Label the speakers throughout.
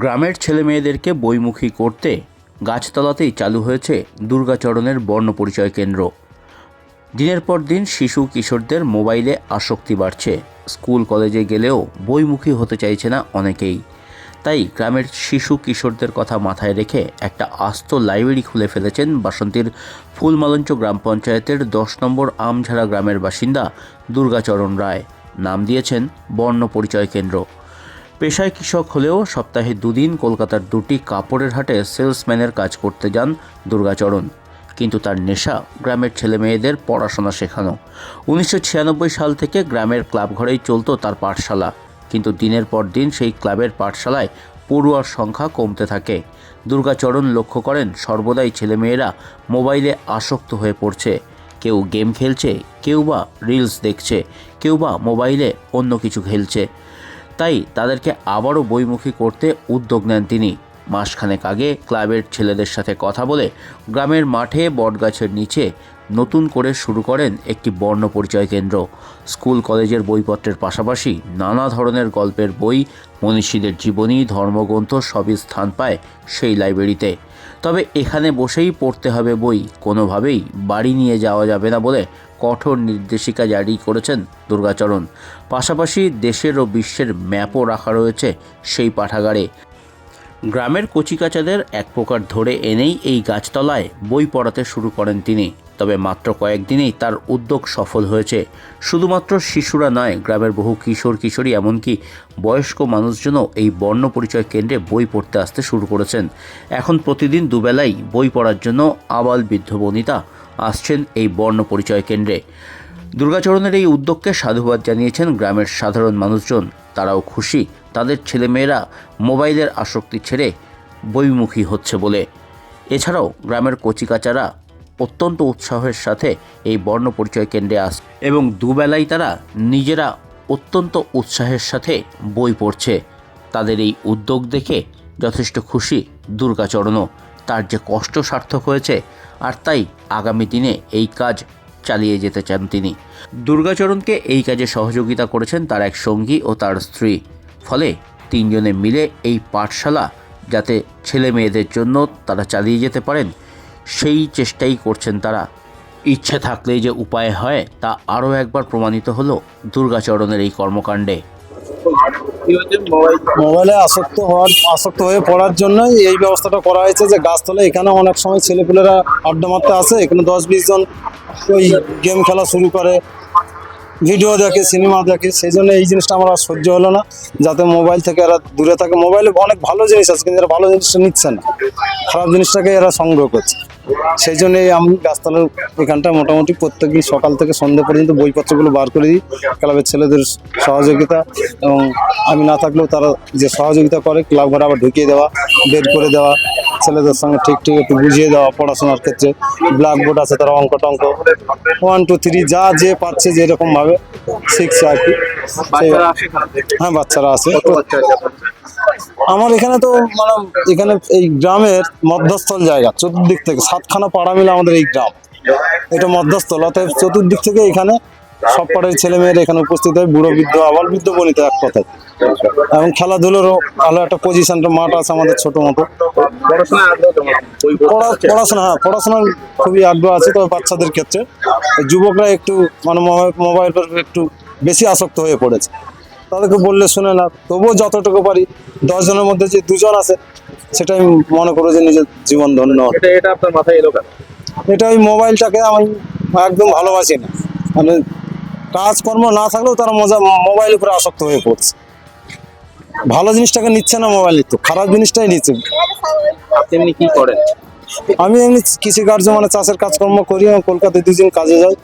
Speaker 1: গ্রামের ছেলে মেয়েদেরকে বইমুখী করতে গাছতলাতেই চালু হয়েছে দুর্গাচরণের বর্ণ পরিচয় কেন্দ্র। দিনের পর দিন শিশু কিশোরদের মোবাইলে আসক্তি বাড়ছে। স্কুল, কলেজে গেলেও বইমুখী হতে চাইছে না অনেকেই। তাই গ্রামের শিশু কিশোরদের কথা মাথায় রেখে একটা আস্ত লাইব্রেরি খুলে ফেলেছেন বাসন্তীর ফুলমালঞ্চ গ্রাম পঞ্চায়েতের দশ নম্বর আমঝাড়া গ্রামের বাসিন্দা দুর্গাচরণ রায়। নাম দিয়েছেন বর্ণ পরিচয় কেন্দ্র। পেশায় কৃষক হলেও সপ্তাহে দুদিন কলকাতার দুটি কাপড়ের হাটে সেলসম্যানের কাজ করতে যান দুর্গাচরণ। কিন্তু তার নেশা গ্রামের ছেলেমেয়েদের পড়াশোনা শেখানো। উনিশশো ছিয়ানব্বই সাল থেকে গ্রামের ক্লাব ঘরেই চলতো তার পাঠশালা। কিন্তু দিনের পর দিন সেই ক্লাবের পাঠশালায় পড়ুয়ার সংখ্যা কমতে থাকে। দুর্গাচরণ লক্ষ্য করেন, সর্বদাই ছেলেমেয়েরা মোবাইলে আসক্ত হয়ে পড়ছে। কেউ গেম খেলছে, কেউ বা রিলস দেখছে, কেউ বা মোবাইলে অন্য কিছু খেলছে। তাই তাদেরকে আবারও বইমুখী করতে উদ্যোগ নেন তিনি। মাসখানেক আগে ক্লাবের ছেলেদের সাথে কথা বলে গ্রামের মাঠে বটগাছের নিচে নতুন করে শুরু করেন একটি বর্ণ পরিচয় কেন্দ্র। স্কুল, কলেজের বইপত্রের পাশাপাশি নানা ধরনের গল্পের বই মনীষীদের জীবনী, ধর্মগ্রন্থ সবই স্থান পায় সেই লাইব্রেরিতে। তবে এখানে বসেই পড়তে হবে বই, কোনোভাবেই বাড়ি নিয়ে যাওয়া যাবে না বলে কঠোর নির্দেশিকা জারি করেছেন দুর্গাচরণ। পাশাপাশি দেশের ও বিশ্বের ম্যাপও রাখা রয়েছে সেই পাঠাগারে। গ্রামের কচিকাচাদের এক প্রকার ধরে এনেই এই গাছতলায় বই পড়াতে শুরু করেন তিনি। তবে মাত্র কয়েকদিনেই তার উদ্যোগ সফল হয়েছে। শুধুমাত্র শিশুরা নয়, গ্রামের বহু কিশোর কিশোরী এমনকি বয়স্ক মানুষজনও এই বর্ণ পরিচয় কেন্দ্রে বই পড়তে আসতে শুরু করেছেন। এখন প্রতিদিন দুবেলাই বই পড়ার জন্য আবাল বৃদ্ধ বনিতা আসছেন এই বর্ণ পরিচয় কেন্দ্রে। দুর্গাচরণের এই উদ্যোগকে সাধুবাদ জানিয়েছেন গ্রামের সাধারণ মানুষজন। তারাও খুশি তাদের ছেলেমেয়েরা মোবাইলের আসক্তি ছেড়ে বইমুখী হচ্ছে বলে। এছাড়াও গ্রামের কচিকাচারা অত্যন্ত উৎসাহের সাথে এই বর্ণ পরিচয় কেন্দ্রে আস এবং দুবেলাই তারা নিজেরা অত্যন্ত উৎসাহের সাথে বই পড়ছে। তাদের এই উদ্যোগ দেখে যথেষ্ট খুশি দুর্গাচরণও। তার যে কষ্ট সার্থক হয়েছে, আর তাই আগামী দিনে এই কাজ চালিয়ে যেতে চান তিনি। দুর্গাচরণকে এই কাজে সহযোগিতা করেছেন তার এক সঙ্গী ও তার স্ত্রী। ফলে তিনজনে মিলে এই পাঠশালা যাতে ছেলে মেয়েদের জন্য তারা চালিয়ে যেতে পারেন, সেই চেষ্টাই করছেন তারা। ইচ্ছে থাকলেই যে উপায় হয় তা আরও একবার প্রমাণিত হলো দুর্গাচরণের এই কর্মকাণ্ডে।
Speaker 2: মোবাইল
Speaker 3: আসক্ত হওয়ার, আসক্ত হয়ে পড়ার জন্যই এই ব্যবস্থাটা করা হয়েছে যে গাছতলা এখানে অনেক সময় ছেলেপুলেরা আড্ডা মারতে আসে। এখানে দশ বিশ জন ওই গেম খেলা শুরু করে। ভিডিও দেখে, সিনেমা দেখে, সেই জন্য এই জিনিসটা আমার আর সহ্য হলো না। যাতে মোবাইল থেকে এরা দূরে থাকে। মোবাইলে অনেক ভালো জিনিস আছে, কিন্তু এরা ভালো জিনিসটা নিচ্ছে না। খারাপ জিনিসটাকে এরা সংগ্রহ করছে। সেই জন্যই আমি গাছতলার এখানটা মোটামুটি প্রত্যেকদিন সকাল থেকে সন্ধ্যে পর্যন্ত বইপত্রগুলো বার করে দিই। ক্লাবের ছেলেদের সহযোগিতা এবং আমি না থাকলেও তারা যে সহযোগিতা করে, ক্লাব ঘরে আবার ঢুকিয়ে দেওয়া, বের করে দেওয়া। ছেলেদের সঙ্গে ঠিক ঠিক একটু বুঝিয়ে দেওয়া পড়াশোনার ক্ষেত্রে ব্ল্যাক ব্ল্যাকবোর্ড আছে তারা অঙ্ক টঙ্ক। ওয়ান টু থ্রি যা যে পাচ্ছে যেরকম ভাবে শিখছে আর কি। হ্যাঁ বাচ্চারা আছে? আমার এখানে তো মানে এখানে এই গ্রামের মধ্যস্থল জায়গা চতুর্দিক থেকে সাতখানা পাড়া মিলে আমাদের এই গ্রাম। এটা মধ্যস্থল অতএব চতুর্দিক থেকে এখানে সব পাড়ার ছেলে মেয়েরা এখানে উপস্থিত হয় বুড়ো বৃদ্ধ আবার বৃদ্ধ বনিত এক কথায়। এবং খেলাধুলোরও ভালো একটা পজিশনটা মাঠ আছে আমাদের ছোট মতো।
Speaker 2: পড়াশোনা
Speaker 3: হ্যাঁ পড়াশোনার খুবই আগ্রহ আছে তবে বাচ্চাদের ক্ষেত্রে। যুবকরা একটু মানে মোবাইল- একটু বেশি আসক্ত হয়ে পড়েছে। তাদেরকে বললে শুনে না তবুও যতটুকু পারি দশজনের মধ্যে যে দুজন আছে সেটাই আমি মনে করো যে নিজের জীবন ধন্য
Speaker 2: এটা এটা আপনার মাথায় এলো কেন?
Speaker 3: এটা ওই মোবাইলটাকে আমি একদম ভালোবাসি না। মানে কাজকর্ম না থাকলেও তারা মজা মোবাইল উপরে আসক্ত হয়ে পড়ছে। ভালো জিনিসটাকে নিচ্ছে না মোবাইল নিচ্ছে খারাপ জিনিসটাই নিচ্ছে।
Speaker 2: আপনি এমনি কি করেন?
Speaker 3: আমি এমনি কৃষি কার্য মানে চাষের কাজকর্ম করি এবং কলকাতায় দুদিন কাজে যাই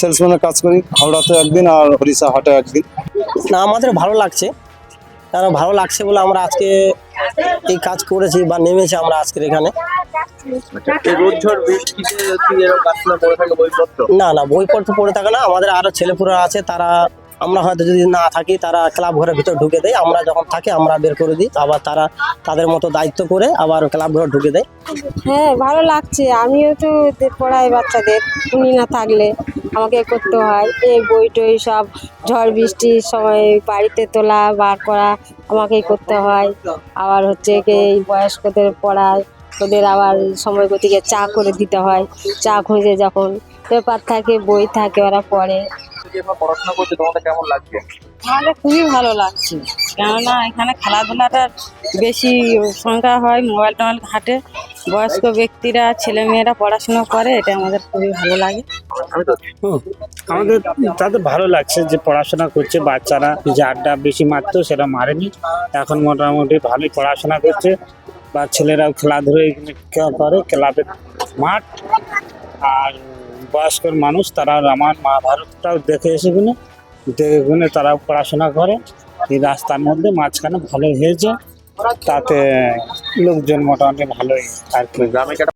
Speaker 3: সেলসম্যানের কাজ করি হাওড়াতে একদিন আর হরিষা হাটে একদিন।
Speaker 4: না আমাদের ভালো লাগছে। কারণ ভালো লাগছে বলে আমরা আজকে এই কাজ করেছি বা নেমেছি আমরা আজকের এখানে। না না বইপত্র পড়ে থাকে না। আমাদের আরও ছেলেপুরা আছে তারা আমরা হয়তো যদি না থাকি তারা ক্লাব ঘরের ভিতর ঢুকে দেয়। আমরা যখন থাকি আমরা বের করে দিই। আবার তারা তাদের মতো দায়িত্ব করে আবার ক্লাব ঘরে ঢুকে দেয়।
Speaker 5: হ্যাঁ ভালো লাগছে। আমিও তো পড়াই বাচ্চাদের। উনি না থাকলে আমাকে করতে হয়। এই বই টই সব ঝড় বৃষ্টির সময় বাড়িতে তোলা বার করা আমাকেই করতে হয়। আবার হচ্ছে কি এই বয়স্কদের পড়ায় ওদের আবার সময় গতিকে চা করে দিতে হয়। চা খুঁজে যখন পেপার থাকে বই থাকে ওরা পড়ে।
Speaker 2: পড়াশোনা করছি তোমাদের কেমন লাগছে?
Speaker 5: আমাদের খুবই ভালো লাগছে। কেননা এখানে খেলাধুলাটার বেশি সংখ্যা হয় মোবাইল টোবাইল ঘাটে। বয়স্ক ব্যক্তিরা ছেলে মেয়েরা পড়াশোনা করে এটা আমাদের খুবই ভালো লাগে।
Speaker 6: আমাদের তাদের ভালো লাগছে যে পড়াশোনা করছে বাচ্চারা যে আড্ডা বেশি মারতো সেটা মারেনি। এখন মোটামুটি ভালোই পড়াশোনা করছে। বা ছেলেরাও খেলাধুলো এখানে করে, ক্লাবের মাঠ। আর বয়স্ক মানুষ, তারা রামায়ণ মহাভারতটাও দেখে এসে কিনে দেখে কিনে তারা পড়াশোনা করে। এই রাস্তার মধ্যে মাঝখানে ভালো হয়েছে। তাতে লোকজন মোটামুটি ভালোই আর কি।
Speaker 2: গ্রামে